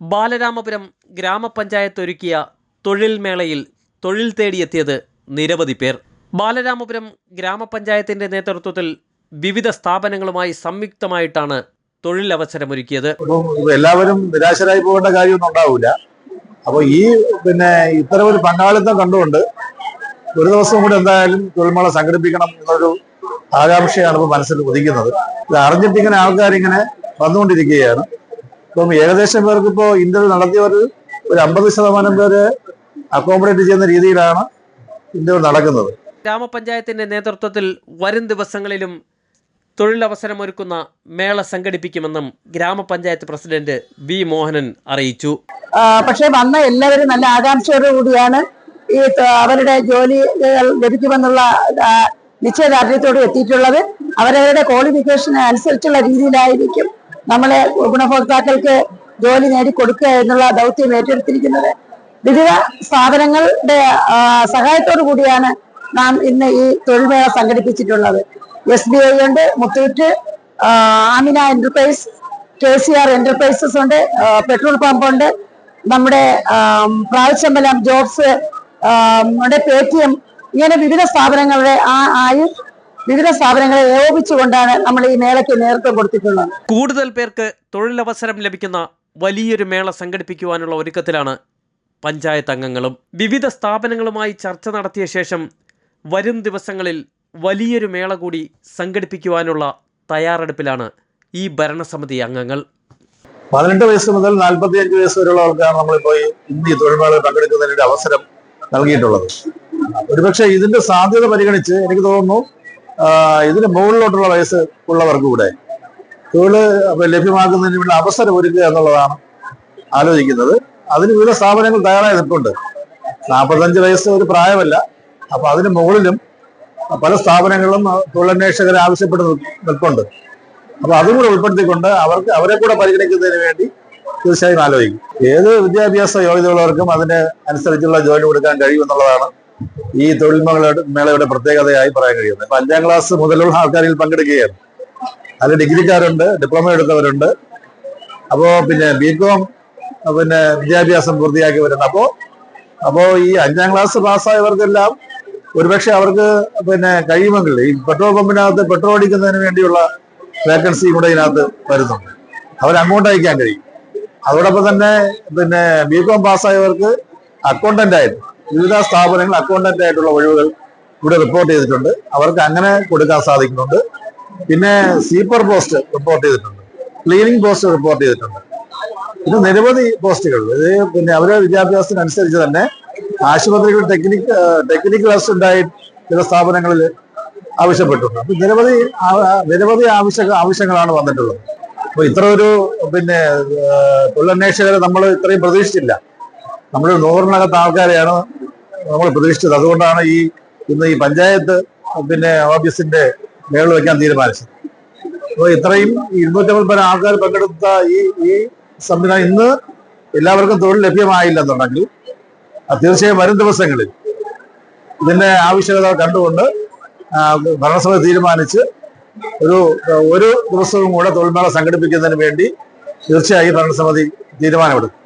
ബാലരാമപുരം ഗ്രാമപഞ്ചായത്ത് ഒരുക്കിയ തൊഴിൽ മേളയിൽ തൊഴിൽ തേടിയെത്തിയത് നിരവധി പേർ. ബാലരാമപുരം ഗ്രാമപഞ്ചായത്തിന്റെ നേതൃത്വത്തിൽ വിവിധ സ്ഥാപനങ്ങളുമായി സംയുക്തമായിട്ടാണ് തൊഴിലവസരമൊരുക്കിയത് എല്ലാവരും നിരാശരായി പോകേണ്ട കാര്യമൊന്നും ഉണ്ടാവില്ല അപ്പോൾ ഈ പിന്നെ ഇത്തരം ഒരു പങ്കാളിത്തം കണ്ടുകൊണ്ട് ഒരു ദിവസം കൂടി എന്തായാലും തൊഴിൽമേള സംഘടിപ്പിക്കണം എന്നൊരു ആകാംക്ഷയാണ് ഇപ്പോൾ മനസ്സിൽ ഉദിക്കുന്നത്. ഇത് അറിഞ്ഞിട്ട് ഇങ്ങനെ ആൾക്കാരിങ്ങനെ വന്നുകൊണ്ടിരിക്കുകയാണ്. ഇപ്പം ഏകദേശം പേർക്ക് ഇപ്പോൾ ഇന്റർവ്യൂ നടത്തിയവർ ഒരു അമ്പത് ശതമാനം പേര് അക്കോമഡേറ്റ് ചെയ്യുന്ന രീതിയിലാണ് ഇന്റർവ്യൂ നടക്കുന്നത്. ഗ്രാമപഞ്ചായത്തിന്റെ നേതൃത്വത്തിൽ വരും ദിവസങ്ങളിലും തൊഴിലവസരമൊരുക്കുന്ന മേള സംഘടിപ്പിക്കുമെന്നും ഗ്രാമപഞ്ചായത്ത് പ്രസിഡന്റ് വി മോഹനൻ അറിയിച്ചു. പക്ഷെ വന്ന എല്ലാവരും നല്ല ആകാംക്ഷയോടു കൂടിയാണ് ഈ അവരുടെ ജോലി ലഭിക്കുമെന്നുള്ള നിശ്ചയദാർഢ്യത്തോട് എത്തിയിട്ടുള്ളത്. അവരവരുടെ ക്വാളിഫിക്കേഷൻ അനുസരിച്ചുള്ള രീതിയിലായിരിക്കും നമ്മളെ ഗുണഭോക്താക്കൾക്ക് ജോലി നേടിക്കൊടുക്കുക എന്നുള്ള ദൗത്യം ഏറ്റെടുത്തിരിക്കുന്നത്. വിവിധ സ്ഥാപനങ്ങളുടെ സഹായത്തോടു കൂടിയാണ് നാം ഇന്ന് ഈ തൊഴിൽമേള സംഘടിപ്പിച്ചിട്ടുള്ളത്. എസ് ബി ഐ ഉണ്ട് Muthoot Amina enterprise K C R enterprises ഉണ്ട് പെട്രോൾ പമ്പ് ഉണ്ട്. നമ്മുടെ പ്രാവശ്യമ്പലം ജോബ്സ് നമ്മുടെ പേ ടി എം ഇങ്ങനെ വിവിധ സ്ഥാപനങ്ങളുടെ ആ ആയുഷ് വിവിധ സ്ഥാപനങ്ങളെ ഏകോപിച്ചുകൊണ്ടാണ് നമ്മൾ ഈ മേളയ്ക്ക് നേതൃത്വം കൊടുത്തിട്ടുള്ളത്. കൂടുതൽ പേർക്ക് തൊഴിലവസരം ലഭിക്കുന്ന വലിയൊരു മേള സംഘടിപ്പിക്കുവാനുള്ള ഒരുക്കത്തിലാണ് പഞ്ചായത്ത് അംഗങ്ങളും വിവിധ സ്ഥാപനങ്ങളുമായി ചർച്ച നടത്തിയ ശേഷം വരും ദിവസങ്ങളിൽ വലിയൊരു മേള കൂടി സംഘടിപ്പിക്കുവാനുള്ള തയ്യാറെടുപ്പിലാണ് ഈ ഭരണസമിതി അംഗങ്ങൾ. പതിനെട്ട് വയസ്സ് മുതൽ നാൽപ്പത്തി അഞ്ച് വയസ്സ് വരെയുള്ള ആൾക്കാണ് നമ്മളിപ്പോൾ ഈ ഇന്ന് ഈ തൊഴിൽമേളയിൽ പങ്കെടുക്കുന്നതിന് അവസരം നൽകിയിട്ടുള്ളത്. ഒരുപക്ഷെ ഇതിന്റെ സാധ്യത പരിഗണിച്ച് എനിക്ക് തോന്നുന്നു ഇതിന് മുകളിലോട്ടുള്ള വയസ്സ് ഉള്ളവർക്ക് കൂടെ തൊഴിൽ ലഭ്യമാക്കുന്നതിന് വേണ്ടി അവസരം ഒരുക്കുക എന്നുള്ളതാണ് ആലോചിക്കുന്നത്. അതിന് വിവിധ സ്ഥാപനങ്ങൾ തയ്യാറായി നാൽപ്പത്തഞ്ച് വയസ്സ് ഒരു പ്രായമല്ല. അപ്പൊ അതിന് മുകളിലും പല സ്ഥാപനങ്ങളും തൊഴിലന്വേഷകരെ ആവശ്യപ്പെട്ട് നിൽ- നിൽപ്പുണ്ട്. അപ്പൊ അതും കൂടെ ഉൾപ്പെടുത്തിക്കൊണ്ട് അവർക്ക് അവരെ കൂടെ പരിഗണിക്കുന്നതിന് വേണ്ടി തീർച്ചയായും ആലോചിക്കും. ഏത് വിദ്യാഭ്യാസ യോഗ്യതയുള്ളവർക്കും അതിന് അനുസരിച്ചുള്ള ജോലി കൊടുക്കാൻ കഴിയുമെന്നുള്ളതാണ് ഈ തൊഴിൽ മേളയുടെ മേളയുടെ പ്രത്യേകതയായി പറയാൻ കഴിയുന്നത്. ഇപ്പൊ അഞ്ചാം ക്ലാസ് മുതലുള്ള ആൾക്കാരിൽ പങ്കെടുക്കുകയാണ്. അതിൽ ഡിഗ്രിക്കാരുണ്ട് ഡിപ്ലോമ എടുത്തവരുണ്ട്. അപ്പോ പിന്നെ ബി കോം പിന്നെ വിദ്യാഭ്യാസം പൂർത്തിയാക്കി വരുന്നത് അപ്പോ അപ്പോ ഈ അഞ്ചാം ക്ലാസ് പാസ്സായവർക്കെല്ലാം ഒരുപക്ഷെ അവർക്ക് പിന്നെ കഴിയുമെങ്കിൽ ഈ പെട്രോൾ പമ്പിനകത്ത് പെട്രോൾ അടിക്കുന്നതിന് വേണ്ടിയുള്ള വേക്കൻസി കൂടെ ഇതിനകത്ത് വരുന്നുണ്ട്. അവരങ്ങോട്ട് അയക്കാൻ കഴിയും. അതോടൊപ്പം തന്നെ പിന്നെ ബി കോം പാസ്സായവർക്ക് അക്കൗണ്ടന്റ് ആയിട്ട് വിവിധ സ്ഥാപനങ്ങൾ അക്കൗണ്ടന്റ് ആയിട്ടുള്ള ഒഴിവുകൾ ഇവിടെ റിപ്പോർട്ട് ചെയ്തിട്ടുണ്ട്. അവർക്ക് അങ്ങനെ കൊടുക്കാൻ സാധിക്കുന്നുണ്ട്. പിന്നെ സീപ്പർ പോസ്റ്റ് റിപ്പോർട്ട് ചെയ്തിട്ടുണ്ട്. ക്ലീനിങ് പോസ്റ്റ് റിപ്പോർട്ട് ചെയ്തിട്ടുണ്ട്. ഇത് നിരവധി പോസ്റ്റുകൾ ഇത് പിന്നെ അവരുടെ വിദ്യാഭ്യാസത്തിനനുസരിച്ച് തന്നെ ആശുപത്രികൾ ടെക്നിക്ക് ടെക്നിക്കൽ അസിസ്റ്റന്റായി ചില സ്ഥാപനങ്ങളിൽ ആവശ്യപ്പെട്ടിട്ടുണ്ട്. അപ്പൊ നിരവധി നിരവധി ആവശ്യ ആവശ്യങ്ങളാണ് വന്നിട്ടുള്ളത്. അപ്പൊ ഇത്ര ഒരു പിന്നെ തൊഴിലന്വേഷകരെ നമ്മൾ ഇത്രയും പ്രതീക്ഷിച്ചില്ല. നമ്മൾ നൂറിനകത്ത് ആൾക്കാരെയാണ് നമ്മൾ പ്രതീക്ഷിച്ചത്. അതുകൊണ്ടാണ് ഈ ഇന്ന് ഈ പഞ്ചായത്ത് പിന്നെ ഓഫീസിന്റെ മേളിൽ വെക്കാൻ തീരുമാനിച്ചത്. അപ്പോൾ ഇത്രയും ഇരുന്നൂറ്റമ്പത് പേര് ആൾക്കാർ പങ്കെടുത്ത ഈ ഈ സംവിധാനം ഇന്ന് എല്ലാവർക്കും തൊഴിൽ ലഭ്യമായില്ലെന്നുണ്ടെങ്കിൽ തീർച്ചയായും വരും ദിവസങ്ങളിൽ ഇതിന്റെ ആവശ്യകത കണ്ടുകൊണ്ട് ഭരണസഭ തീരുമാനിച്ച് ഒരു ഒരു ദിവസവും കൂടെ തൊഴിൽമേള സംഘടിപ്പിക്കുന്നതിന് വേണ്ടി തീർച്ചയായും ഭരണസമിതി തീരുമാനമെടുക്കും.